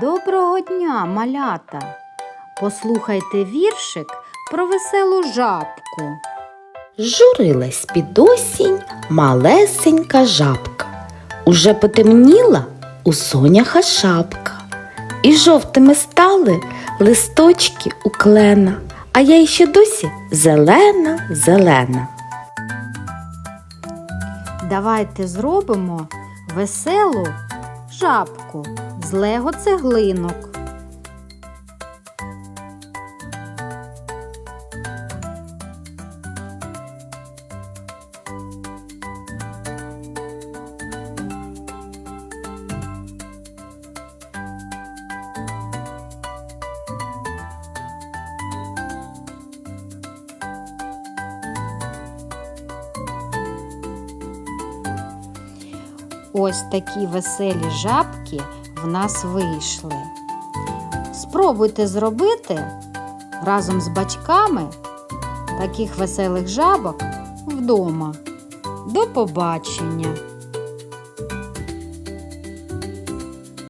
Доброго дня, малята! Послухайте віршик про веселу жабку. Журилась під осінь малесенька жабка. Уже потемніла у соняха шапка. І жовтими стали листочки у клена, а я іще досі зелена, зелена. Давайте зробимо веселу жабку з лего цеглинок. Ось такі веселі жабки в нас вийшли. Спробуйте зробити разом з батьками таких веселих жабок вдома. До побачення!